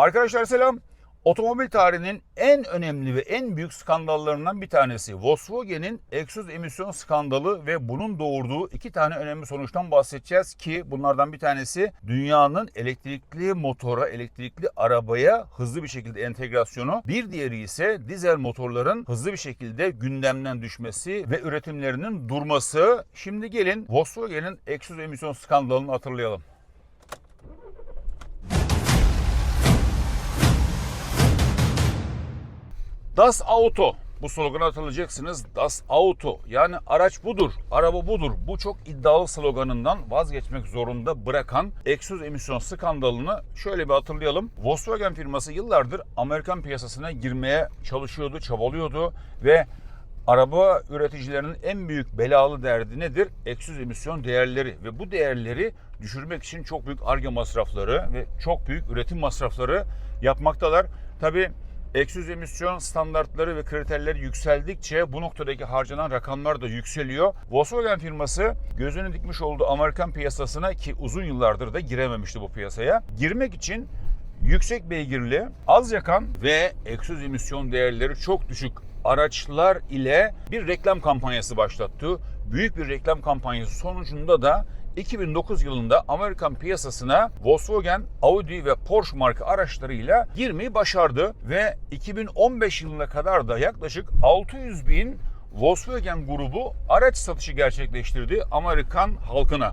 Arkadaşlar selam. Otomobil tarihinin en önemli ve en büyük skandallarından bir tanesi Volkswagen'in egzoz emisyon skandalı ve bunun doğurduğu iki tane önemli sonuçtan bahsedeceğiz ki bunlardan bir tanesi dünyanın elektrikli motora, elektrikli arabaya hızlı bir şekilde entegrasyonu. Bir diğeri ise dizel motorların hızlı bir şekilde gündemden düşmesi ve üretimlerinin durması. Şimdi gelin Volkswagen'in egzoz emisyon skandalını hatırlayalım. Das Auto. Bu sloganı hatırlayacaksınız. Das Auto. Yani araç budur, araba budur. Bu çok iddialı sloganından vazgeçmek zorunda bırakan egzoz emisyon skandalını şöyle bir hatırlayalım. Volkswagen firması yıllardır Amerikan piyasasına girmeye çalışıyordu, çabalıyordu ve araba üreticilerinin en büyük belalı derdi nedir? Egzoz emisyon değerleri ve bu değerleri düşürmek için çok büyük arge masrafları ve çok büyük üretim masrafları yapmaktalar. Tabii egzoz emisyon standartları ve kriterleri yükseldikçe bu noktadaki harcanan rakamlar da yükseliyor. Volkswagen firması gözünü dikmiş olduğu Amerikan piyasasına ki uzun yıllardır da girememişti bu piyasaya. Girmek için yüksek beygirli, az yakan ve egzoz emisyon değerleri çok düşük araçlar ile bir reklam kampanyası başlattı. Büyük bir reklam kampanyası sonucunda da 2009 yılında Amerikan piyasasına Volkswagen, Audi ve Porsche marka araçlarıyla girmeyi başardı ve 2015 yılına kadar da yaklaşık 600 bin Volkswagen grubu araç satışı gerçekleştirdi Amerikan halkına.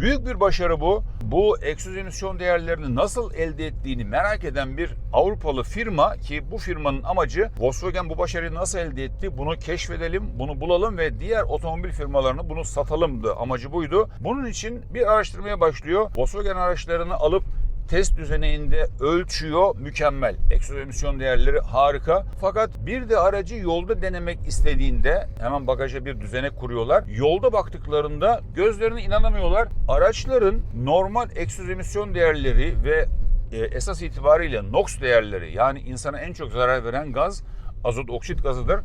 Büyük bir başarı bu. Bu egzoz emisyon değerlerini nasıl elde ettiğini merak eden bir Avrupalı firma ki bu firmanın amacı Volkswagen bu başarıyı nasıl elde etti bunu keşfedelim, bunu bulalım ve diğer otomobil firmalarına bunu satalımdı. Amacı buydu. Bunun için bir araştırmaya başlıyor. Volkswagen araçlarını alıp test düzeninde ölçüyor mükemmel. Egzoz emisyon değerleri harika. Fakat bir de aracı yolda denemek istediğinde hemen bagaja bir düzenek kuruyorlar. Yolda baktıklarında gözlerine inanamıyorlar. Araçların normal egzoz emisyon değerleri ve e, esas itibariyle NOx değerleri yani insana en çok zarar veren gaz azot oksit gazıdır.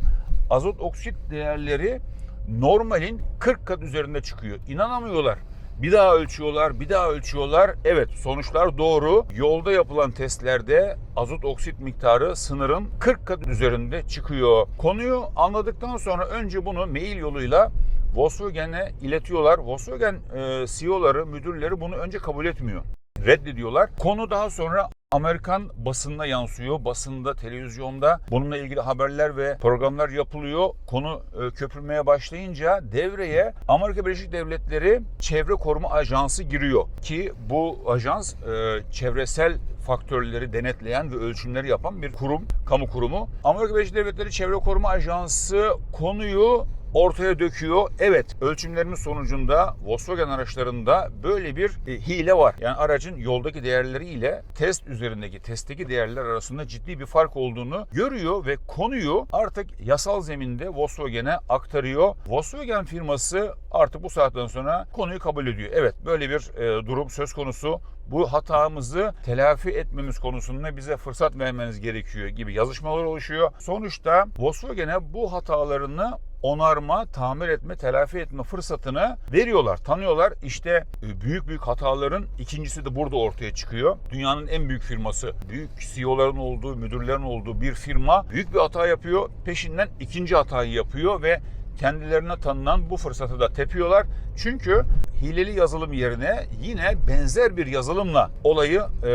Azot oksit değerleri normalin 40 kat üzerinde çıkıyor. İnanamıyorlar. Bir daha ölçüyorlar, bir daha ölçüyorlar. Evet sonuçlar doğru. Yolda yapılan testlerde azot oksit miktarı sınırın 40 kat üzerinde çıkıyor. Konuyu anladıktan sonra önce bunu mail yoluyla Volkswagen'e iletiyorlar. Volkswagen e, CEO'ları, müdürleri bunu önce kabul etmiyor. Reddediyorlar. Konu daha sonra Amerikan basınına yansıyor. Basında, televizyonda bununla ilgili haberler ve programlar yapılıyor. Konu e, köpürmeye başlayınca devreye Amerika Birleşik Devletleri Çevre Koruma Ajansı giriyor. Ki bu ajans e, çevresel faktörleri denetleyen ve ölçümleri yapan bir kurum, kamu kurumu. Amerika Birleşik Devletleri Çevre Koruma Ajansı konuyu ortaya döküyor. Evet ölçümlerinin sonucunda Volkswagen araçlarında böyle bir e, hile var. Yani aracın yoldaki değerleri ile test üzerindeki testteki değerler arasında ciddi bir fark olduğunu görüyor ve konuyu artık yasal zeminde Volkswagen'e aktarıyor. Volkswagen firması artık bu saatten sonra konuyu kabul ediyor. Evet böyle bir e, durum söz konusu. Bu hatamızı telafi etmemiz konusunda bize fırsat vermeniz gerekiyor gibi yazışmalar oluşuyor. Sonuçta Volkswagen'e bu hatalarını onarma, tamir etme, telafi etme fırsatını veriyorlar, tanıyorlar. İşte e, büyük büyük hataların ikincisi de burada ortaya çıkıyor. Dünyanın en büyük firması, büyük CEO'ların olduğu, müdürlerin olduğu bir firma büyük bir hata yapıyor. Peşinden ikinci hatayı yapıyor ve kendilerine tanınan bu fırsatı da tepiyorlar. Çünkü hileli yazılım yerine yine benzer bir yazılımla olayı e,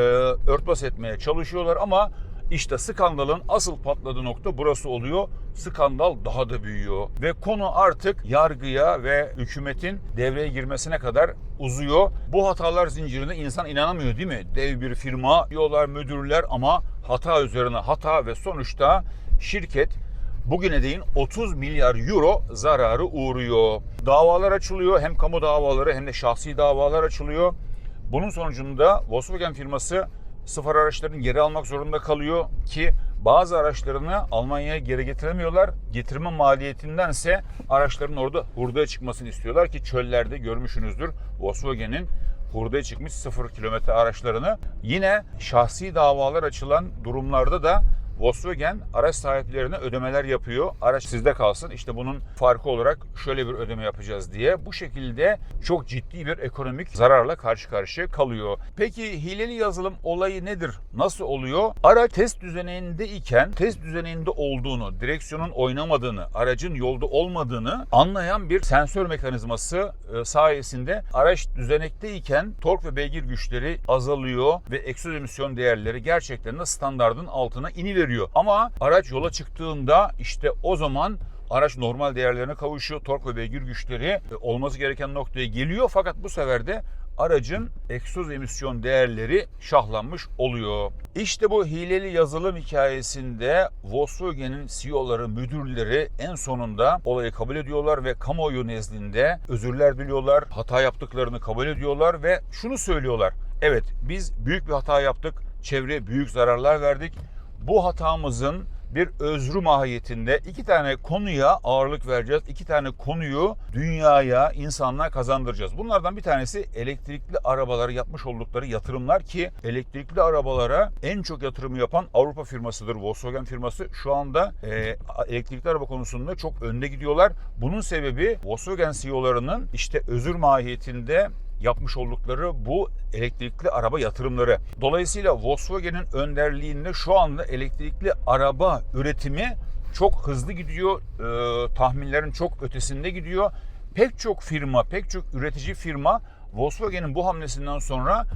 örtbas etmeye çalışıyorlar ama işte skandalın asıl patladığı nokta burası oluyor. Skandal daha da büyüyor ve konu artık yargıya ve hükümetin devreye girmesine kadar uzuyor. Bu hatalar zincirine insan inanamıyor değil mi? Dev bir firma diyorlar müdürler ama hata üzerine hata ve sonuçta şirket bugüne değin 30 milyar euro zararı uğruyor. Davalar açılıyor. Hem kamu davaları hem de şahsi davalar açılıyor. Bunun sonucunda Volkswagen firması sıfır araçlarını geri almak zorunda kalıyor ki bazı araçlarını Almanya'ya geri getiremiyorlar. Getirme maliyetindense araçların orada hurdaya çıkmasını istiyorlar ki çöllerde görmüşsünüzdür Volkswagen'in hurdaya çıkmış sıfır kilometre araçlarını. Yine şahsi davalar açılan durumlarda da Volkswagen araç sahiplerine ödemeler yapıyor. Araç sizde kalsın. İşte bunun farkı olarak şöyle bir ödeme yapacağız diye. Bu şekilde çok ciddi bir ekonomik zararla karşı karşıya kalıyor. Peki hileli yazılım olayı nedir? Nasıl oluyor? Araç test düzeninde iken test düzeninde olduğunu, direksiyonun oynamadığını, aracın yolda olmadığını anlayan bir sensör mekanizması e, sayesinde araç düzenekteyken tork ve beygir güçleri azalıyor ve egzoz emisyon değerleri gerçekten de standardın altına iniveriyor. Ama araç yola çıktığında işte o zaman araç normal değerlerine kavuşuyor. Tork ve beygir güçleri e, olması gereken noktaya geliyor fakat bu sefer de aracın egzoz emisyon değerleri şahlanmış oluyor. İşte bu hileli yazılım hikayesinde Volkswagen'in CEO'ları, müdürleri en sonunda olayı kabul ediyorlar ve kamuoyu nezdinde özürler diliyorlar. Hata yaptıklarını kabul ediyorlar ve şunu söylüyorlar. Evet biz büyük bir hata yaptık. Çevreye büyük zararlar verdik. Bu hatamızın bir özrü mahiyetinde iki tane konuya ağırlık vereceğiz. İki tane konuyu dünyaya, insanlığa kazandıracağız. Bunlardan bir tanesi elektrikli arabalara yapmış oldukları yatırımlar ki elektrikli arabalara en çok yatırımı yapan Avrupa firmasıdır. Volkswagen firması şu anda e, elektrikli araba konusunda çok önde gidiyorlar. Bunun sebebi Volkswagen CEO'larının işte özür mahiyetinde yapmış oldukları bu elektrikli araba yatırımları. Dolayısıyla Volkswagen'in önderliğinde şu anda elektrikli araba üretimi çok hızlı gidiyor. Ee, tahminlerin çok ötesinde gidiyor. Pek çok firma, pek çok üretici firma Volkswagen'in bu hamlesinden sonra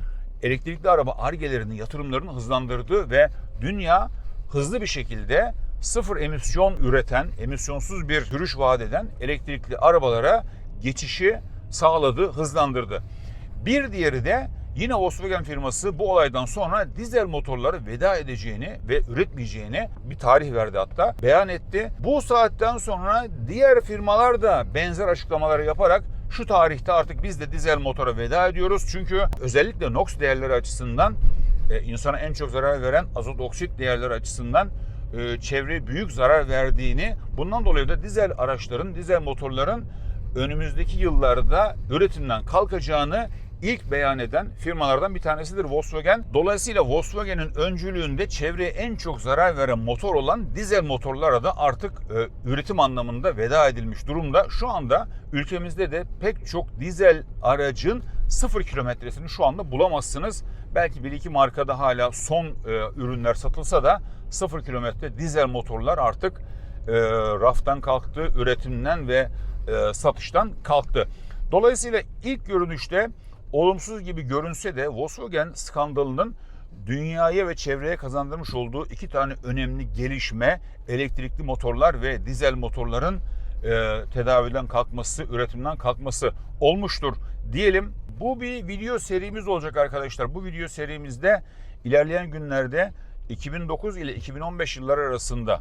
elektrikli araba argelerini, yatırımlarını hızlandırdı ve dünya hızlı bir şekilde sıfır emisyon üreten, emisyonsuz bir sürüş vaat eden elektrikli arabalara geçişi sağladı, hızlandırdı. Bir diğeri de yine Volkswagen firması bu olaydan sonra dizel motorları veda edeceğini ve üretmeyeceğini bir tarih verdi hatta beyan etti. Bu saatten sonra diğer firmalar da benzer açıklamaları yaparak şu tarihte artık biz de dizel motora veda ediyoruz. Çünkü özellikle NOx değerleri açısından e, insana en çok zarar veren azot oksit değerleri açısından e, çevreye büyük zarar verdiğini bundan dolayı da dizel araçların, dizel motorların önümüzdeki yıllarda üretimden kalkacağını ilk beyan eden firmalardan bir tanesidir Volkswagen. Dolayısıyla Volkswagen'in öncülüğünde çevreye en çok zarar veren motor olan dizel motorlara da artık e, üretim anlamında veda edilmiş durumda. Şu anda ülkemizde de pek çok dizel aracın sıfır kilometresini şu anda bulamazsınız. Belki bir iki markada hala son e, ürünler satılsa da sıfır kilometre dizel motorlar artık e, raftan kalktı, üretimden ve e, satıştan kalktı. Dolayısıyla ilk görünüşte olumsuz gibi görünse de Volkswagen skandalının dünyaya ve çevreye kazandırmış olduğu iki tane önemli gelişme elektrikli motorlar ve dizel motorların e, tedaviden kalkması, üretimden kalkması olmuştur diyelim. Bu bir video serimiz olacak arkadaşlar. Bu video serimizde ilerleyen günlerde 2009 ile 2015 yılları arasında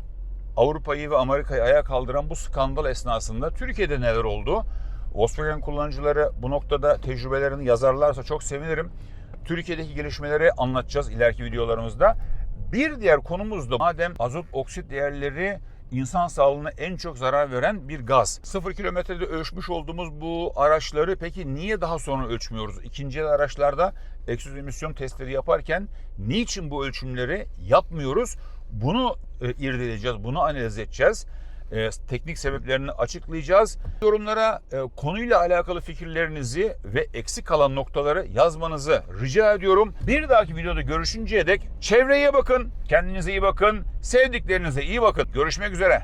Avrupa'yı ve Amerika'yı ayağa kaldıran bu skandal esnasında Türkiye'de neler oldu? Volkswagen kullanıcıları bu noktada tecrübelerini yazarlarsa çok sevinirim. Türkiye'deki gelişmeleri anlatacağız ileriki videolarımızda. Bir diğer konumuz da madem azot oksit değerleri insan sağlığına en çok zarar veren bir gaz. Sıfır kilometrede ölçmüş olduğumuz bu araçları peki niye daha sonra ölçmüyoruz? İkinci el araçlarda egzoz emisyon testleri yaparken niçin bu ölçümleri yapmıyoruz? Bunu e, irdeleyeceğiz, bunu analiz edeceğiz. E, teknik sebeplerini açıklayacağız. Yorumlara e, konuyla alakalı fikirlerinizi ve eksik kalan noktaları yazmanızı rica ediyorum. Bir dahaki videoda görüşünceye dek çevreye bakın, kendinize iyi bakın, sevdiklerinize iyi bakın. Görüşmek üzere.